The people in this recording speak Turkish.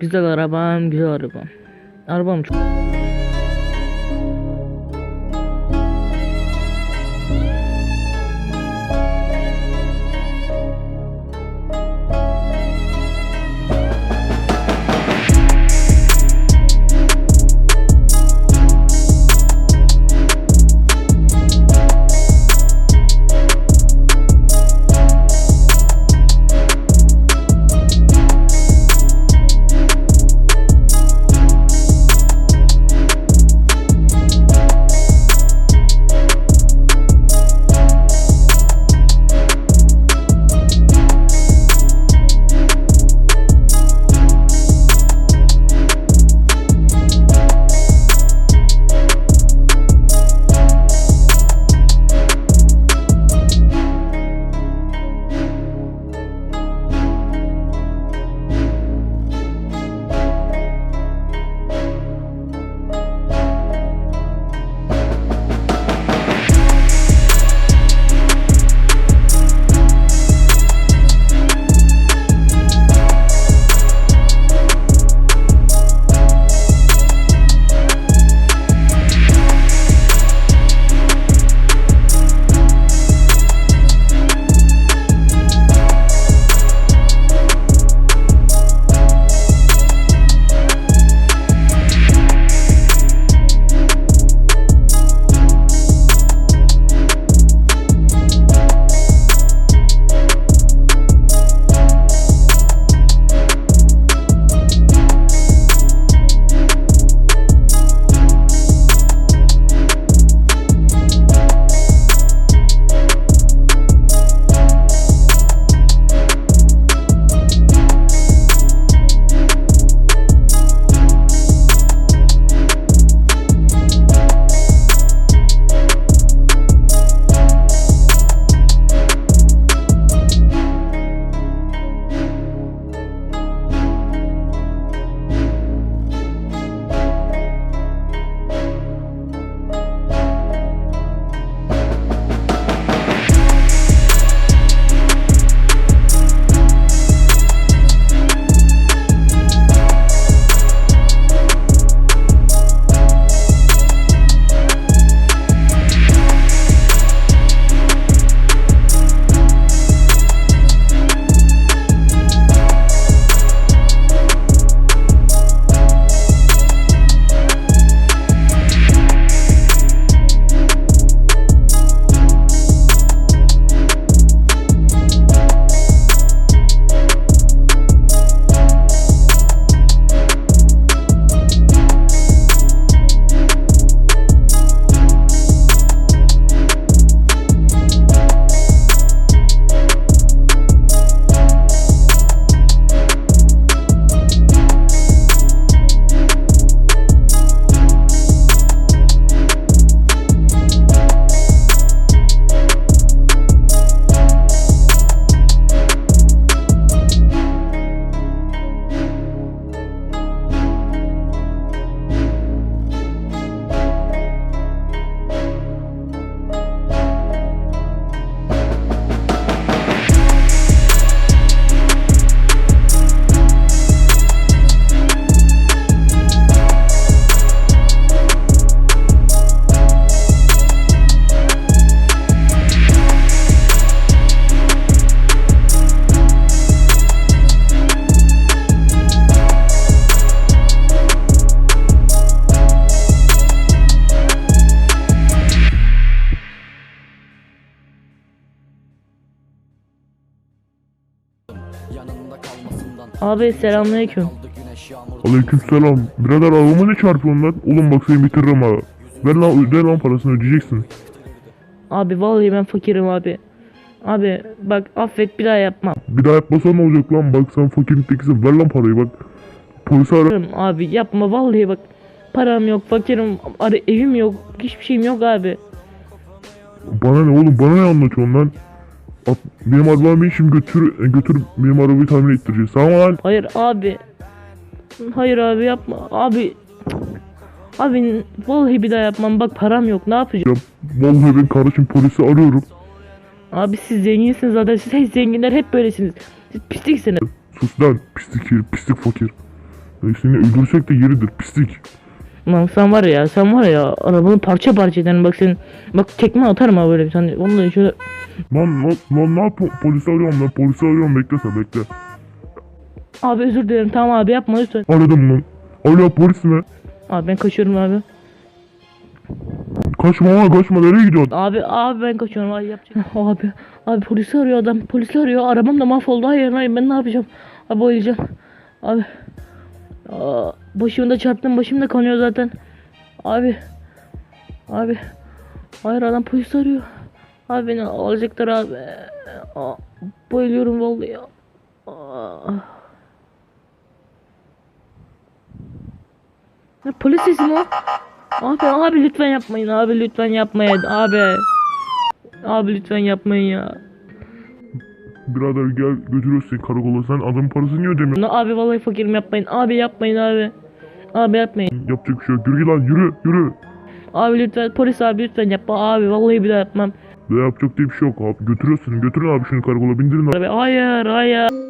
Güzel arabam, güzel arabam. Arabam çok... Abi selamünaleyküm. Aleykümselam. Birader arabama ne çarpıyorsun lan? Oğlum bak seni bitiririm ha. Ver lan, ver lan parasını ödeyeceksin. Abi vallahi ben fakirim abi. Abi bak affet bir daha yapmam. Bir daha yapmasan ne olacak lan? Bak sen fakirin tekisin. Ver lan parayı bak. Polisi ara. Abi yapma vallahi bak. Param yok, fakirim, ara, evim yok, hiçbir şeyim yok abi. Bana ne oğlum? Bana ne anlatıyorsun lan? At, benim arabamı şimdi götür, götür benim arabayı tamir ettireceğiz. Tamam lan? Hayır abi. Hayır abi yapma. Abi. Abi vallahi bir daha yapmam. Bak param yok. Ne yapacağım? Ya, vallahi ben kardeşim polisi arıyorum. Abi siz zenginsiniz zaten. Siz hey, zenginler hep böylesiniz. Siz pisliksiniz. Sus lan pislik herif, pislik fakir. E, seni öldürsek de yeridir pislik. Lan sen var ya sen var ya arabanı parça parça ederim bak senin. Bak tekme atarım ha böyle bir tane. Ondan şöyle Lan lan, lan ne yapıyorsun? Polisi arıyorum lan polisi arıyorum bekle sen bekle. Abi özür dilerim tamam abi yapma lütfen. Aradım lan. Alo polis mi? Abi ben kaçıyorum abi. Kaçma lan kaçma nereye gidiyorsun? Abi abi ben kaçıyorum abi yapacak. abi abi polisi arıyor adam polisi arıyor arabam da mahvoldu hayır hayır ben ne yapacağım abi bayılacağım abi Aa, başımı da çarptım başım da kanıyor zaten abi abi hayır adam polis arıyor abi beni alacaklar abi Aa, bayılıyorum vallahi ya Aa. Ne polis sesi mi o? Abi abi lütfen yapmayın abi lütfen yapmayın abi. Abi lütfen yapmayın ya. Birader gel götürüyoruz seni karakola sen adamın parasını niye ödemiyorsun? Abi vallahi fakirim yapmayın. Abi yapmayın abi. Abi yapmayın. Yapacak bir şey yok yürü lan yürü yürü. Abi lütfen polis abi lütfen yapma abi vallahi bir daha yapmam. Ve yapacak diye bir şey yok abi götürüyoruz seni götürün abi şunu karakola bindirin abi. Abi hayır hayır.